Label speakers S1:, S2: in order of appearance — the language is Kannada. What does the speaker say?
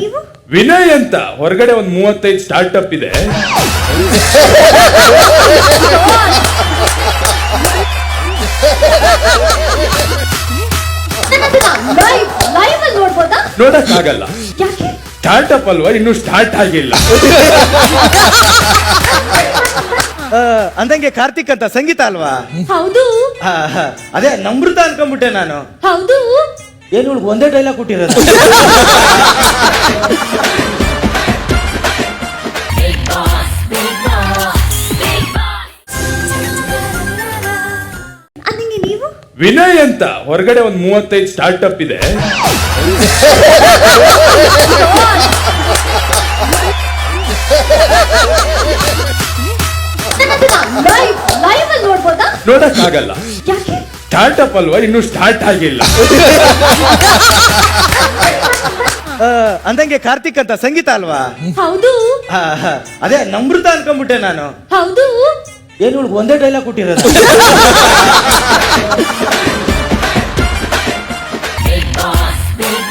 S1: ನೀವು?
S2: ವಿನಯ್ ಅಂತ ಹೊರಗಡೆ ಒಂದ್ ಮೂವತ್ತೈದು ಸ್ಟಾರ್ಟ್ಅಪ್ ಇದೆ.
S1: ಲೈವ್ ಅಲ್ಲಿ ನೋಡ್ಬೋದಾ?
S2: ನೋಡಕ್ ಆಗಲ್ಲ
S1: ಯಾಕೆ?
S2: ಸ್ಟಾರ್ಟ್ಅಪ್ ಅಲ್ವಾ? ಇನ್ನು ಸ್ಟಾರ್ಟ್ ಆಗಿಲ್ಲ.
S3: ಆ, ಅಂದಂಗೆ ಕಾರ್ತಿಕ್ ಅಂತ ಸಂಗೀತ ಅಲ್ವಾ?
S1: ಹೌದು.
S3: ಆ, ಅದೇ ನಮೃತ ಅನ್ಕೊಂಡ್ಬಿಟ್ಟೆ ನಾನು.
S1: ಹೌದು.
S3: ಏನು ಇವ್ಳಿಗೆ ಒಂದೇ ಡೈಲಾಗ್ ಕೊಟ್ಟಿರೋದು.
S2: ವಿನಯ್ ಅಂತ ಹೊರಗಡೆ ಒಂದ್ ಮೂವತ್ತೈದು ಸ್ಟಾರ್ಟ್ಅಪ್ ಇದೆ. ನೋಡಕ್ ಆಗಲ್ಲ ಸ್ಟಾರ್ಟ್ಅಪ್ ಅಲ್ವಾ ಇನ್ನು ಸ್ಟಾರ್ಟ್ ಆಗಿಲ್ಲ.
S3: ಅಂದಂಗೆ ಕಾರ್ತಿಕ್ ಅಂತ ಸಂಗೀತ ಅಲ್ವಾ?
S1: ಹೌದು.
S3: ಆ, ಅದೇ ನಮೃತ ಅನ್ಕೊಂಡ್ಬಿಟ್ಟೆ ನಾನು.
S1: ಹೌದು.
S3: ಏನು ಇವ್ಳಿಗೆ ಒಂದೇ ಡೈಲಾಗ್ ಕೊಟ್ಟಿರೋದು.
S1: Big boss, big boss.